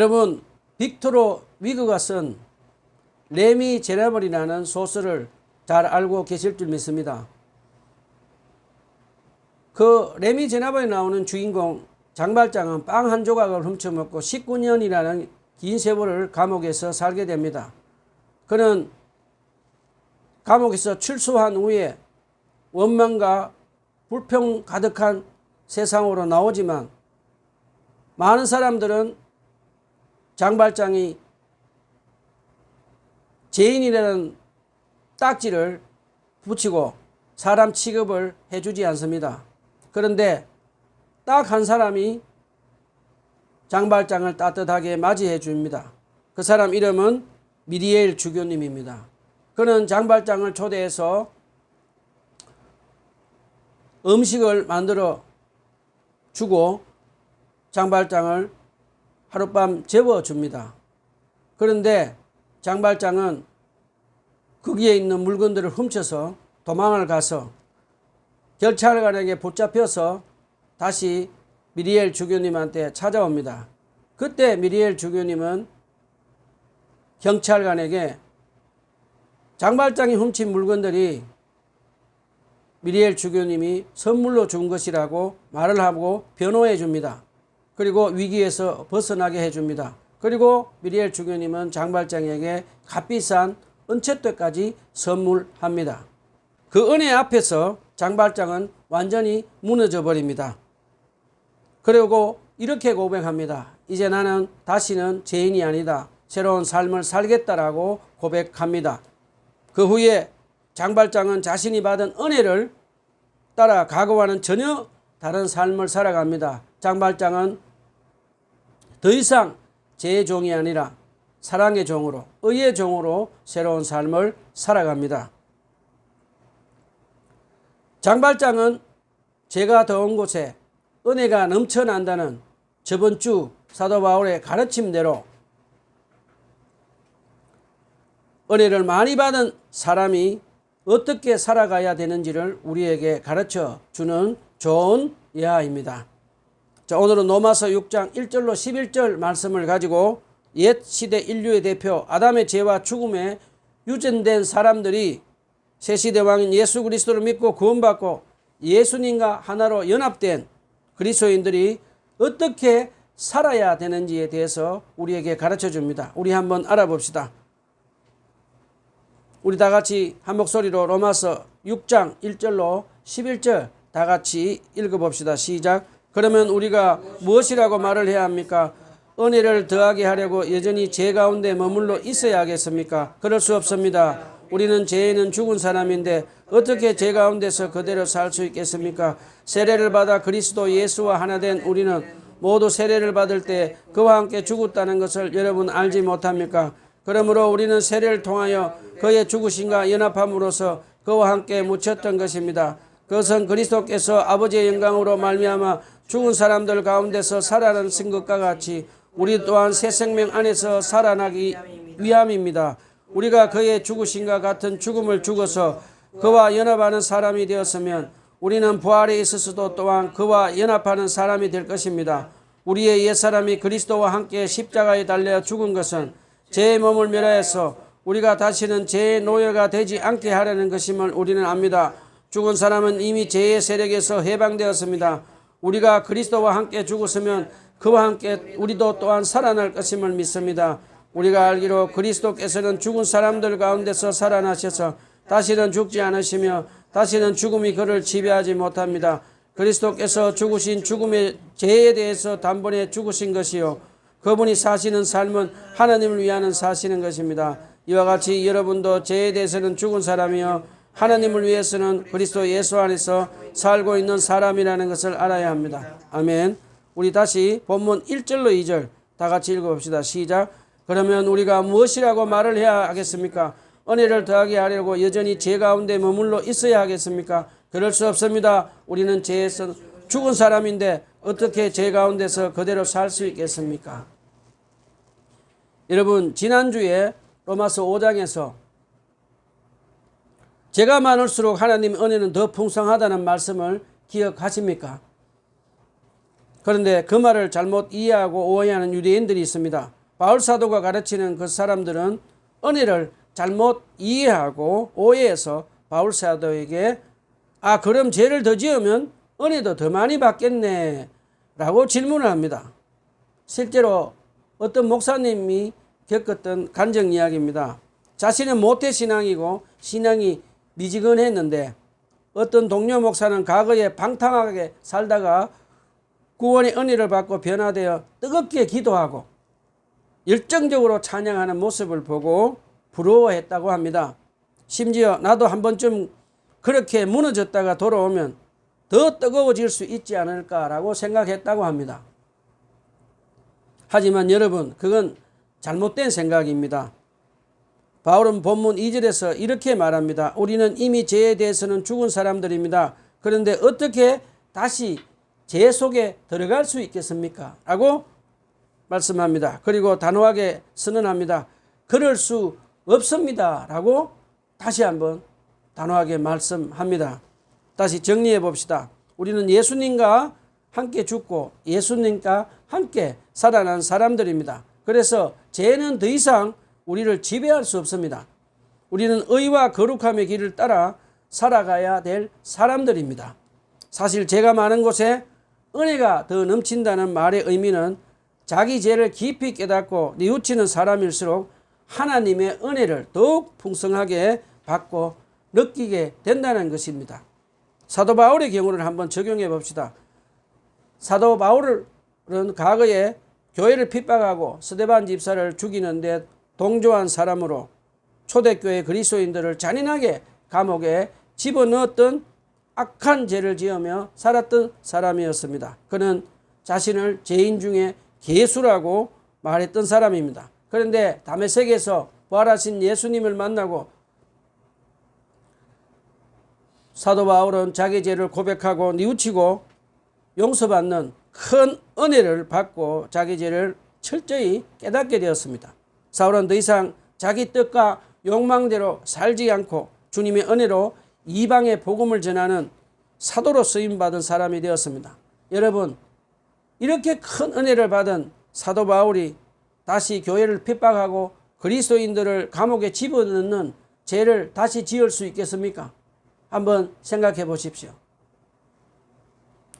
여러분 빅토로 위그가 쓴 레미 제네벌이라는 소설을 잘 알고 계실 줄 믿습니다. 그 레미 제네벌에 나오는 주인공 장발장은 빵 한 조각을 훔쳐먹고 19년이라는 긴 세월을 감옥에서 살게 됩니다. 그는 감옥에서 출소한 후에 원망과 불평 가득한 세상으로 나오지만 많은 사람들은 장발장이 죄인이라는 딱지를 붙이고 사람 취급을 해주지 않습니다. 그런데 딱 한 사람이 장발장을 따뜻하게 맞이해 줍니다. 그 사람 이름은 미리엘 주교님입니다. 그는 장발장을 초대해서 음식을 만들어 주고 장발장을 하룻밤 재워줍니다. 그런데 장발장은 거기에 있는 물건들을 훔쳐서 도망을 가서 경찰관에게 붙잡혀서 다시 미리엘 주교님한테 찾아옵니다. 그때 미리엘 주교님은 경찰관에게 장발장이 훔친 물건들이 미리엘 주교님이 선물로 준 것이라고 말을 하고 변호해 줍니다. 그리고 위기에서 벗어나게 해 줍니다. 그리고 미리엘 주교님은 장발장에게 값비싼 은채대까지 선물합니다. 그 은혜 앞에서 장발장은 완전히 무너져 버립니다. 그리고 이렇게 고백합니다. 이제 나는 다시는 죄인이 아니다. 새로운 삶을 살겠다라고 고백합니다. 그 후에 장발장은 자신이 받은 은혜를 따라 과거와는 전혀 다른 삶을 살아갑니다. 장발장은 더 이상 제 종이 아니라 사랑의 종으로, 의의 종으로 새로운 삶을 살아갑니다. 장발장은 제가 더운 곳에 은혜가 넘쳐난다는 저번 주 사도 바울의 가르침대로 은혜를 많이 받은 사람이 어떻게 살아가야 되는지를 우리에게 가르쳐 주는 좋은 예화입니다. 자, 오늘은 로마서 6장 1절로 11절 말씀을 가지고 옛 시대 인류의 대표 아담의 죄와 죽음에 유전된 사람들이 새 시대 왕인 예수 그리스도를 믿고 구원받고 예수님과 하나로 연합된 그리스도인들이 어떻게 살아야 되는지에 대해서 우리에게 가르쳐 줍니다. 우리 한번 알아봅시다. 우리 다 같이 한 목소리로 로마서 6장 1절로 11절 다 같이 읽어봅시다. 시작. 그러면 우리가 무엇이라고 말을 해야 합니까? 은혜를 더하게 하려고 여전히 죄 가운데 머물러 있어야 하겠습니까? 그럴 수 없습니다. 우리는 죄에는 죽은 사람인데 어떻게 죄 가운데서 그대로 살 수 있겠습니까? 세례를 받아 그리스도 예수와 하나 된 우리는 모두 세례를 받을 때 그와 함께 죽었다는 것을 여러분 알지 못합니까? 그러므로 우리는 세례를 통하여 그의 죽으심과 연합함으로써 그와 함께 묻혔던 것입니다. 그것은 그리스도께서 아버지의 영광으로 말미암아 죽은 사람들 가운데서 살아나신 것과 같이 우리 또한 새 생명 안에서 살아나기 위함입니다. 우리가 그의 죽으심과 같은 죽음을 죽어서 그와 연합하는 사람이 되었으면 우리는 부활에 있어서도 또한 그와 연합하는 사람이 될 것입니다. 우리의 옛사람이 그리스도와 함께 십자가에 달려 죽은 것은 죄의 몸을 멸하여서 우리가 다시는 죄의 노예가 되지 않게 하려는 것임을 우리는 압니다. 죽은 사람은 이미 죄의 세력에서 해방되었습니다. 우리가 그리스도와 함께 죽었으면 그와 함께 우리도 또한 살아날 것임을 믿습니다. 우리가 알기로 그리스도께서는 죽은 사람들 가운데서 살아나셔서 다시는 죽지 않으시며 다시는 죽음이 그를 지배하지 못합니다. 그리스도께서 죽으신 죽음의 죄에 대해서 단번에 죽으신 것이요. 그분이 사시는 삶은 하나님을 위하는 사시는 것입니다. 이와 같이 여러분도 죄에 대해서는 죽은 사람이요. 하나님을 위해서는 그리스도 예수 안에서 살고 있는 사람이라는 것을 알아야 합니다. 아멘. 우리 다시 본문 1절로 2절 다 같이 읽어봅시다. 시작. 그러면 우리가 무엇이라고 말을 해야 하겠습니까? 은혜를 더하게 하려고 여전히 죄 가운데 머물러 있어야 하겠습니까? 그럴 수 없습니다. 우리는 죄에서 죽은 사람인데 어떻게 죄 가운데서 그대로 살 수 있겠습니까? 여러분 지난주에 로마서 5장에서 죄가 많을수록 하나님 은혜는 더 풍성하다는 말씀을 기억하십니까? 그런데 그 말을 잘못 이해하고 오해하는 유대인들이 있습니다. 바울 사도가 가르치는 그 사람들은 은혜를 잘못 이해하고 오해해서 바울 사도에게 아 그럼 죄를 더 지으면 은혜도 더 많이 받겠네 라고 질문을 합니다. 실제로 어떤 목사님이 겪었던 간증 이야기입니다. 자신은 모태 신앙이고 신앙이 미지근했는데 어떤 동료 목사는 과거에 방탕하게 살다가 구원의 은혜를 받고 변화되어 뜨겁게 기도하고 열정적으로 찬양하는 모습을 보고 부러워했다고 합니다. 심지어 나도 한 번쯤 그렇게 무너졌다가 돌아오면 더 뜨거워질 수 있지 않을까라고 생각했다고 합니다. 하지만 여러분, 그건 잘못된 생각입니다. 바울은 본문 2절에서 이렇게 말합니다. 우리는 이미 죄에 대해서는 죽은 사람들입니다. 그런데 어떻게 다시 죄 속에 들어갈 수 있겠습니까? 라고 말씀합니다. 그리고 단호하게 선언합니다. 그럴 수 없습니다. 라고 다시 한번 단호하게 말씀합니다. 다시 정리해 봅시다. 우리는 예수님과 함께 죽고 예수님과 함께 살아난 사람들입니다. 그래서 죄는 더 이상 우리를 지배할 수 없습니다. 우리는 의와 거룩함의 길을 따라 살아가야 될 사람들입니다. 사실 죄가 많은 곳에 은혜가 더 넘친다는 말의 의미는 자기 죄를 깊이 깨닫고 뉘우치는 사람일수록 하나님의 은혜를 더욱 풍성하게 받고 느끼게 된다는 것입니다. 사도 바울의 경우를 한번 적용해 봅시다. 사도 바울은 과거에 교회를 핍박하고 스데반 집사를 죽이는데 동조한 사람으로 초대교회 그리스도인들을 잔인하게 감옥에 집어넣었던 악한 죄를 지으며 살았던 사람이었습니다. 그는 자신을 죄인 중에 개수라고 말했던 사람입니다. 그런데 담에색에서 부활하신 예수님을 만나고 사도 바울은 자기 죄를 고백하고 뉘우치고 용서받는 큰 은혜를 받고 자기 죄를 철저히 깨닫게 되었습니다. 사울은 더 이상 자기 뜻과 욕망대로 살지 않고 주님의 은혜로 이방의 복음을 전하는 사도로 쓰임 받은 사람이 되었습니다. 여러분 이렇게 큰 은혜를 받은 사도 바울이 다시 교회를 핍박하고 그리스도인들을 감옥에 집어넣는 죄를 다시 지을 수 있겠습니까? 한번 생각해 보십시오.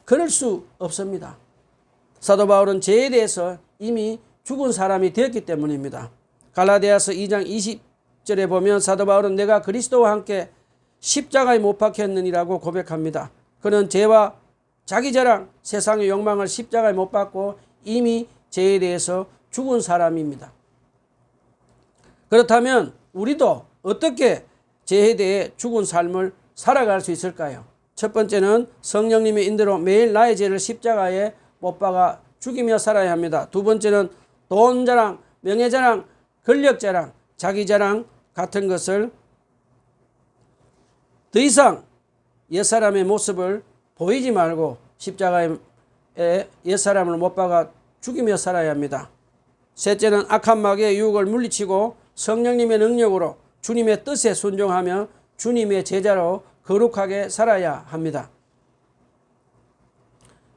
그럴 수 없습니다. 사도 바울은 죄에 대해서 이미 죽은 사람이 되었기 때문입니다. 갈라디아서 2장 20절에 보면 사도 바울은 내가 그리스도와 함께 십자가에 못 박혔느니라고 고백합니다. 그는 죄와 자기 자랑, 세상의 욕망을 십자가에 못 박고 이미 죄에 대해서 죽은 사람입니다. 그렇다면 우리도 어떻게 죄에 대해 죽은 삶을 살아갈 수 있을까요? 첫 번째는 성령님의 인도로 매일 나의 죄를 십자가에 못 박아 죽이며 살아야 합니다. 두 번째는 돈 자랑, 명예 자랑, 권력 자랑, 자기 자랑 같은 것을 더 이상 옛사람의 모습을 보이지 말고 십자가에 옛사람을 못 박아 죽이며 살아야 합니다. 셋째는 악한 마귀의 유혹을 물리치고 성령님의 능력으로 주님의 뜻에 순종하며 주님의 제자로 거룩하게 살아야 합니다.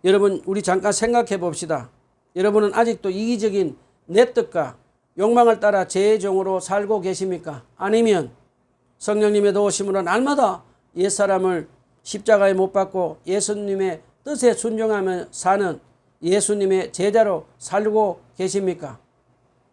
여러분, 우리 잠깐 생각해 봅시다. 여러분은 아직도 이기적인 내 뜻과 욕망을 따라 제 종으로 살고 계십니까? 아니면 성령님의 도우심으로 날마다 옛사람을 십자가에 못 박고 예수님의 뜻에 순종하며 사는 예수님의 제자로 살고 계십니까?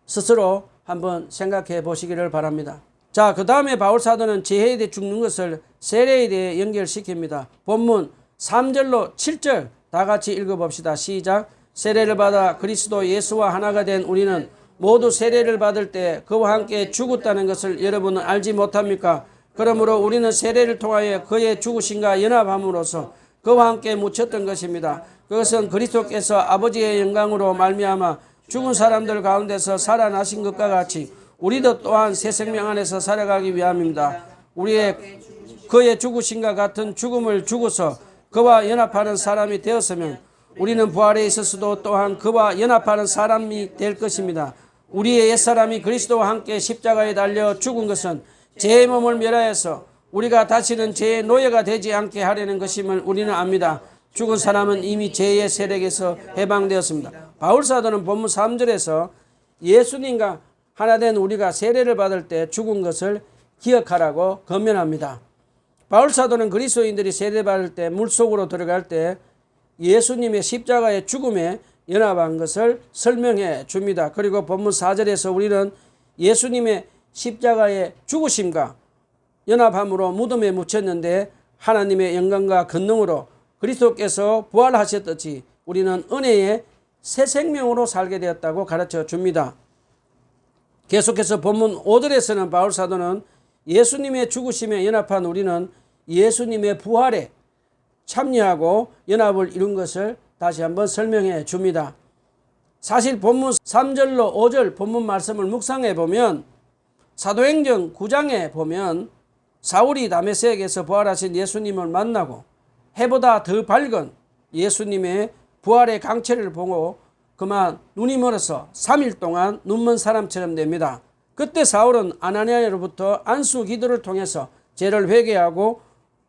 스스로 한번 생각해 보시기를 바랍니다. 자, 그 다음에 바울사도는 재해에 대해 죽는 것을 세례에 대해 연결시킵니다. 본문 3절로 7절 다 같이 읽어봅시다. 시작. 세례를 받아 그리스도 예수와 하나가 된 우리는 모두 세례를 받을 때 그와 함께 죽었다는 것을 여러분은 알지 못합니까? 그러므로 우리는 세례를 통하여 그의 죽으심과 연합함으로써 그와 함께 묻혔던 것입니다. 그것은 그리스도께서 아버지의 영광으로 말미암아 죽은 사람들 가운데서 살아나신 것과 같이 우리도 또한 새 생명 안에서 살아가기 위함입니다. 우리의 그의 죽으심과 같은 죽음을 죽어서 그와 연합하는 사람이 되었으면 우리는 부활에 있어서도 또한 그와 연합하는 사람이 될 것입니다. 우리의 옛사람이 그리스도와 함께 십자가에 달려 죽은 것은 죄의 몸을 멸하여서 우리가 다시는 죄의 노예가 되지 않게 하려는 것임을 우리는 압니다. 죽은 사람은 이미 죄의 세력에서 해방되었습니다. 바울 사도는 본문 3절에서 예수님과 하나 된 우리가 세례를 받을 때 죽은 것을 기억하라고 건면합니다. 바울 사도는 그리스도인들이 세례 받을 때 물속으로 들어갈 때 예수님의 십자가의 죽음에 연합한 것을 설명해 줍니다. 그리고 본문 4절에서 우리는 예수님의 십자가의 죽으심과 연합함으로 무덤에 묻혔는데 하나님의 영광과 권능으로 그리스도께서 부활하셨듯이 우리는 은혜의 새 생명으로 살게 되었다고 가르쳐 줍니다. 계속해서 본문 5절에서는 바울 사도는 예수님의 죽으심에 연합한 우리는 예수님의 부활에 참여하고 연합을 이룬 것을 다시 한번 설명해 줍니다. 사실 본문 3절로 5절 본문 말씀을 묵상해 보면 사도행전 9장에 보면 사울이 다메섹에서 부활하신 예수님을 만나고 해보다 더 밝은 예수님의 부활의 강체를 보고 그만 눈이 멀어서 3일 동안 눈먼 사람처럼 됩니다. 그때 사울은 아나니아로부터 안수 기도를 통해서 죄를 회개하고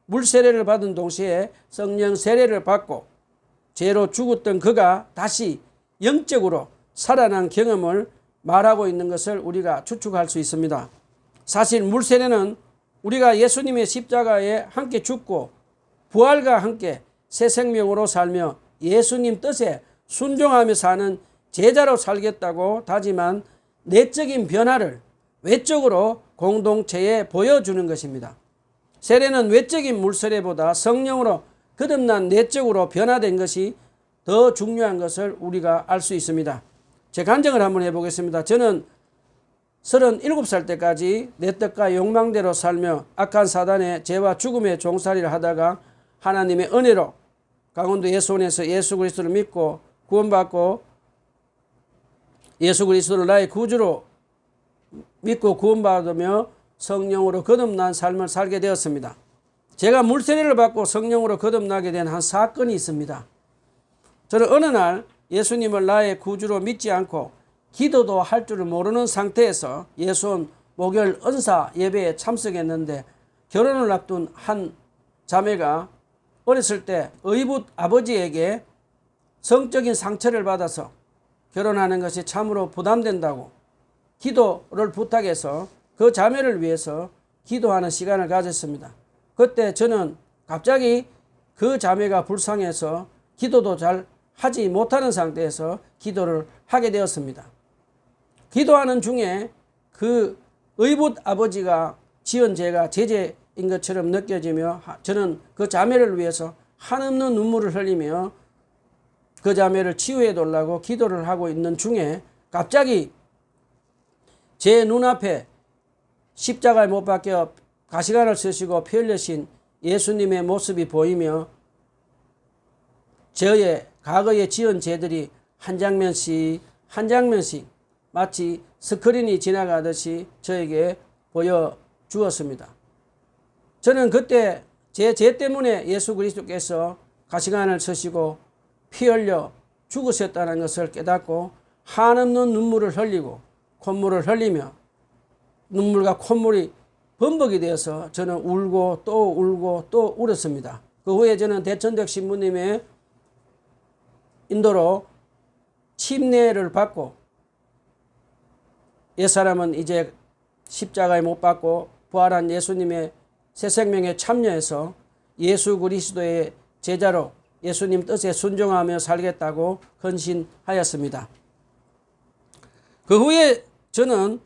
물 세례를 받은 동시에 성령 세례를 받고 죄로 죽었던 그가 다시 영적으로 살아난 경험을 말하고 있는 것을 우리가 추측할 수 있습니다. 사실 물 세례는 우리가 예수님의 십자가에 함께 죽고 부활과 함께 새 생명으로 살며 예수님 뜻에 순종하며 사는 제자로 살겠다고 다짐한 내적인 변화를 외적으로 공동체에 보여주는 것입니다. 세례는 외적인 물세례보다 성령으로 거듭난 내적으로 변화된 것이 더 중요한 것을 우리가 알 수 있습니다. 제 간증을 한번 해보겠습니다. 저는 37살 때까지 내 뜻과 욕망대로 살며 악한 사단의 죄와 죽음의 종살이를 하다가 하나님의 은혜로 강원도 예수원에서 예수 그리스도를 믿고 구원받고 예수 그리스도를 나의 구주로 믿고 구원받으며 성령으로 거듭난 삶을 살게 되었습니다. 제가 물세례를 받고 성령으로 거듭나게 된 한 사건이 있습니다. 저는 어느 날 예수님을 나의 구주로 믿지 않고 기도도 할 줄을 모르는 상태에서 예수원 목요일 은사 예배에 참석했는데 결혼을 앞둔 한 자매가 어렸을 때 의붓 아버지에게 성적인 상처를 받아서 결혼하는 것이 참으로 부담된다고 기도를 부탁해서 그 자매를 위해서 기도하는 시간을 가졌습니다. 그때 저는 갑자기 그 자매가 불쌍해서 기도도 잘 하지 못하는 상태에서 기도를 하게 되었습니다. 기도하는 중에 그 의붓 아버지가 지은 죄가 제재인 것처럼 느껴지며 저는 그 자매를 위해서 한없는 눈물을 흘리며 그 자매를 치유해 달라고 기도를 하고 있는 중에 갑자기 제 눈앞에 십자가에 못 박혀 가시관을 쓰시고 피 흘리신 예수님의 모습이 보이며 저의 과거에 지은 죄들이 한 장면씩 한 장면씩 마치 스크린이 지나가듯이 저에게 보여 주었습니다. 저는 그때 제 죄 때문에 예수 그리스도께서 가시관을 쓰시고 피 흘려 죽으셨다는 것을 깨닫고 한없는 눈물을 흘리고 콧물을 흘리며 눈물과 콧물이 범벅이 되어서 저는 울고 또 울고 또 울었습니다. 그 후에 저는 대천덕 신부님의 인도로 침례를 받고 옛사람은 이제 십자가에 못 박고 부활한 예수님의 새 생명에 참여해서 예수 그리스도의 제자로 예수님 뜻에 순종하며 살겠다고 헌신하였습니다. 그 후에 저는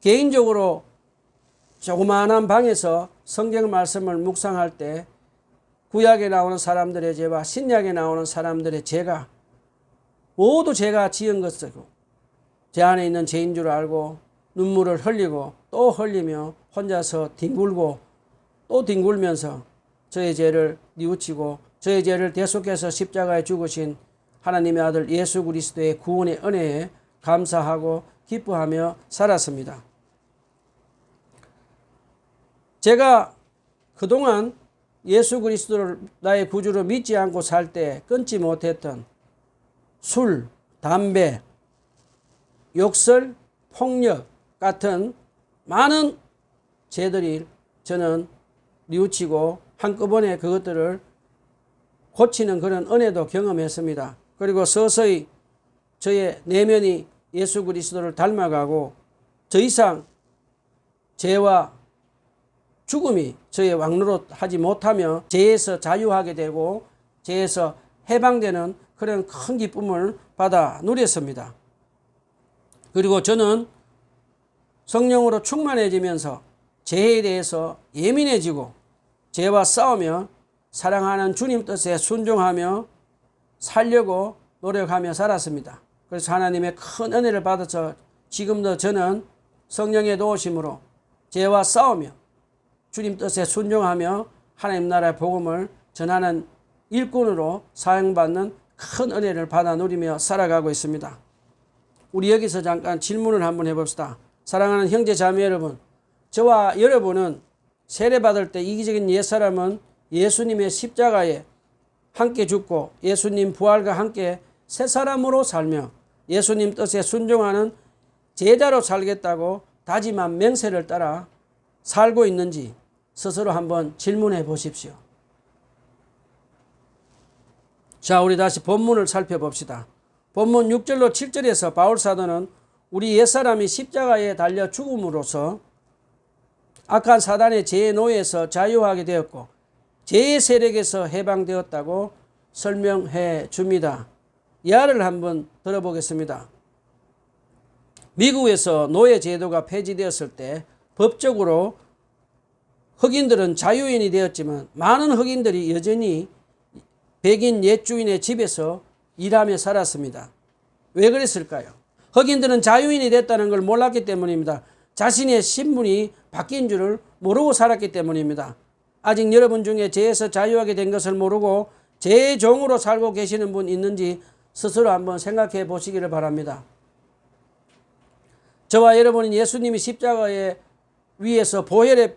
개인적으로 조그마한 방에서 성경 말씀을 묵상할 때 구약에 나오는 사람들의 죄와 신약에 나오는 사람들의 죄가 모두 제가 지은 것이고 제 안에 있는 죄인 줄 알고 눈물을 흘리고 또 흘리며 혼자서 뒹굴고 또 뒹굴면서 저의 죄를 뉘우치고 저의 죄를 대속해서 십자가에 죽으신 하나님의 아들 예수 그리스도의 구원의 은혜에 감사하고 기뻐하며 살았습니다. 제가 그동안 예수 그리스도를 나의 구주로 믿지 않고 살 때 끊지 못했던 술, 담배, 욕설, 폭력 같은 많은 죄들이 저는 뉘우치고 한꺼번에 그것들을 고치는 그런 은혜도 경험했습니다. 그리고 서서히 저의 내면이 예수 그리스도를 닮아가고 더 이상 죄와 죽음이 저의 왕노릇 하지 못하며 죄에서 자유하게 되고 죄에서 해방되는 그런 큰 기쁨을 받아 누렸습니다. 그리고 저는 성령으로 충만해지면서 죄에 대해서 예민해지고 죄와 싸우며 사랑하는 주님 뜻에 순종하며 살려고 노력하며 살았습니다. 그래서 하나님의 큰 은혜를 받아서 지금도 저는 성령의 도우심으로 죄와 싸우며 주님 뜻에 순종하며 하나님 나라의 복음을 전하는 일꾼으로 사용받는 큰 은혜를 받아 누리며 살아가고 있습니다. 우리 여기서 잠깐 질문을 한번 해봅시다. 사랑하는 형제 자매 여러분, 저와 여러분은 세례받을 때 이기적인 옛사람은 예수님의 십자가에 함께 죽고 예수님 부활과 함께 새 사람으로 살며 예수님 뜻에 순종하는 제자로 살겠다고 다짐한 맹세를 따라 살고 있는지 스스로 한번 질문해 보십시오. 자, 우리 다시 본문을 살펴봅시다. 본문 6절로 7절에서 바울 사도는 우리 옛사람이 십자가에 달려 죽음으로써 악한 사단의 죄의 노예에서 자유하게 되었고 죄의 세력에서 해방되었다고 설명해 줍니다. 이하를 한번 들어보겠습니다. 미국에서 노예 제도가 폐지되었을 때 법적으로 흑인들은 자유인이 되었지만 많은 흑인들이 여전히 백인 옛 주인의 집에서 일하며 살았습니다. 왜 그랬을까요? 흑인들은 자유인이 됐다는 걸 몰랐기 때문입니다. 자신의 신분이 바뀐 줄을 모르고 살았기 때문입니다. 아직 여러분 중에 죄에서 자유하게 된 것을 모르고 죄의 종으로 살고 계시는 분 있는지 스스로 한번 생각해 보시기를 바랍니다. 저와 여러분은 예수님이 십자가에 위에서 보혈의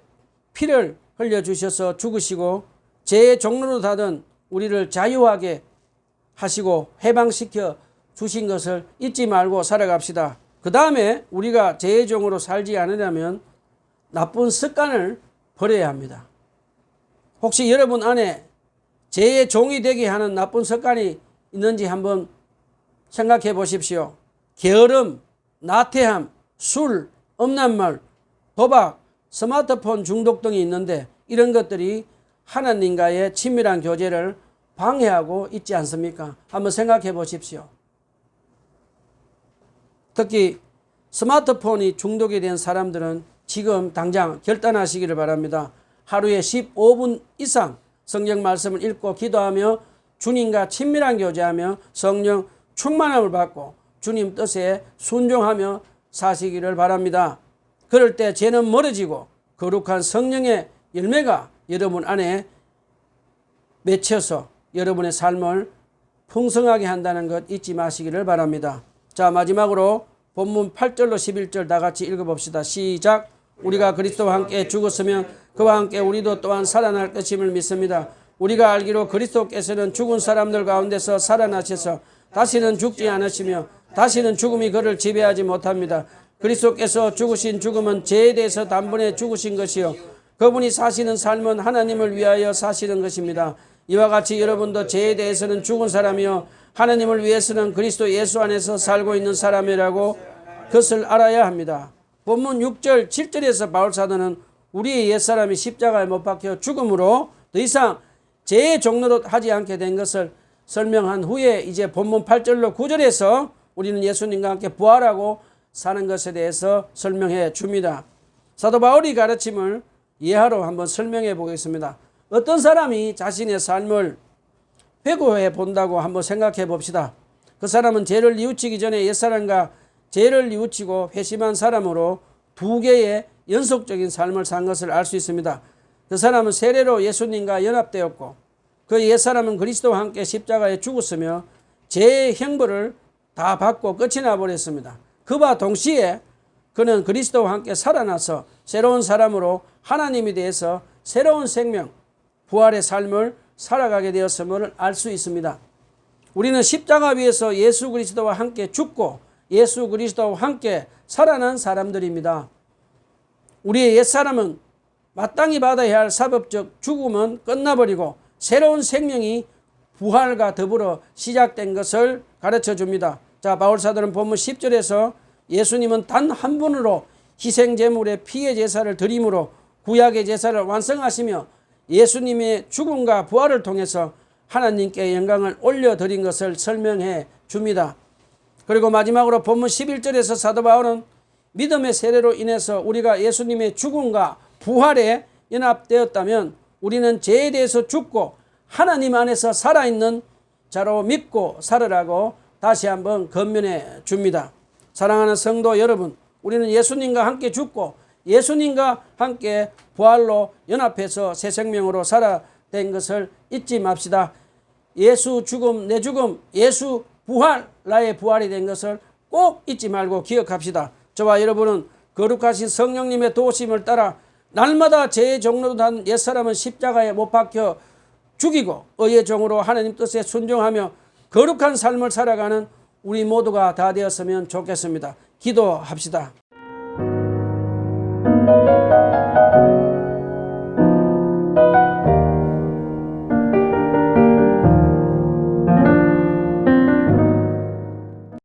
피를 흘려주셔서 죽으시고 죄의 종로로 닫은 우리를 자유하게 하시고 해방시켜 주신 것을 잊지 말고 살아갑시다. 그 다음에 우리가 죄의 종으로 살지 않으려면 나쁜 습관을 버려야 합니다. 혹시 여러분 안에 죄의 종이 되게 하는 나쁜 습관이 있는지 한번 생각해 보십시오. 게으름, 나태함, 술, 음란말, 도박, 스마트폰 중독 등이 있는데 이런 것들이 하나님과의 친밀한 교제를 방해하고 있지 않습니까? 한번 생각해 보십시오. 특히 스마트폰이 중독이 된 사람들은 지금 당장 결단하시기를 바랍니다. 하루에 15분 이상 성경 말씀을 읽고 기도하며 주님과 친밀한 교제하며 성령 충만함을 받고 주님 뜻에 순종하며 사시기를 바랍니다. 그럴 때 죄는 멀어지고 거룩한 성령의 열매가 여러분 안에 맺혀서 여러분의 삶을 풍성하게 한다는 것 잊지 마시기를 바랍니다. 자, 마지막으로 본문 8절로 11절 다 같이 읽어봅시다. 시작. 우리가 그리스도와 함께 죽었으면 그와 함께 우리도 또한 살아날 것임을 믿습니다. 우리가 알기로 그리스도께서는 죽은 사람들 가운데서 살아나셔서 다시는 죽지 않으시며 다시는 죽음이 그를 지배하지 못합니다. 그리스도께서 죽으신 죽음은 죄에 대해서 단번에 죽으신 것이요. 그분이 사시는 삶은 하나님을 위하여 사시는 것입니다. 이와 같이 여러분도 죄에 대해서는 죽은 사람이요. 하나님을 위해서는 그리스도 예수 안에서 살고 있는 사람이라고 그것을 알아야 합니다. 본문 6절, 7절에서 바울 사도는 우리의 옛사람이 십자가에 못 박혀 죽음으로 더 이상 죄의 종로로 하지 않게 된 것을 설명한 후에 이제 본문 8절로 9절에서 우리는 예수님과 함께 부활하고 사는 것에 대해서 설명해 줍니다. 사도 바울이 가르침을 이해하러 한번 설명해 보겠습니다. 어떤 사람이 자신의 삶을 회고해 본다고 한번 생각해 봅시다. 그 사람은 죄를 뉘우치기 전에 옛사람과 죄를 뉘우치고 회심한 사람으로 두 개의 연속적인 삶을 산 것을 알 수 있습니다. 그 사람은 세례로 예수님과 연합되었고 그 옛사람은 그리스도와 함께 십자가에 죽었으며 죄의 형벌을 다 받고 끝이 나버렸습니다. 그와 동시에 그는 그리스도와 함께 살아나서 새로운 사람으로 하나님에 대해서 새로운 생명, 부활의 삶을 살아가게 되었음을 알 수 있습니다. 우리는 십자가 위에서 예수 그리스도와 함께 죽고 예수 그리스도와 함께 살아난 사람들입니다. 우리의 옛사람은 마땅히 받아야 할 사법적 죽음은 끝나버리고 새로운 생명이 부활과 더불어 시작된 것을 가르쳐 줍니다. 자, 바울 사도는 본문 10절에서 예수님은 단 한 분으로 희생 제물의 피의 제사를 드림으로 구약의 제사를 완성하시며 예수님의 죽음과 부활을 통해서 하나님께 영광을 올려 드린 것을 설명해 줍니다. 그리고 마지막으로 본문 11절에서 사도 바울은 믿음의 세례로 인해서 우리가 예수님의 죽음과 부활에 연합되었다면 우리는 죄에 대해서 죽고 하나님 안에서 살아있는 자로 믿고 살으라고 다시 한번 건면해 줍니다. 사랑하는 성도 여러분, 우리는 예수님과 함께 죽고 예수님과 함께 부활로 연합해서 새 생명으로 살아된 것을 잊지 맙시다. 예수 죽음, 내 죽음, 예수 부활, 나의 부활이 된 것을 꼭 잊지 말고 기억합시다. 저와 여러분은 거룩하신 성령님의 도우심을 따라 날마다 죄의 종로로 단 옛사람은 십자가에 못 박혀 죽이고 의의 종으로 하나님 뜻에 순종하며 거룩한 삶을 살아가는 우리 모두가 다 되었으면 좋겠습니다. 기도합시다.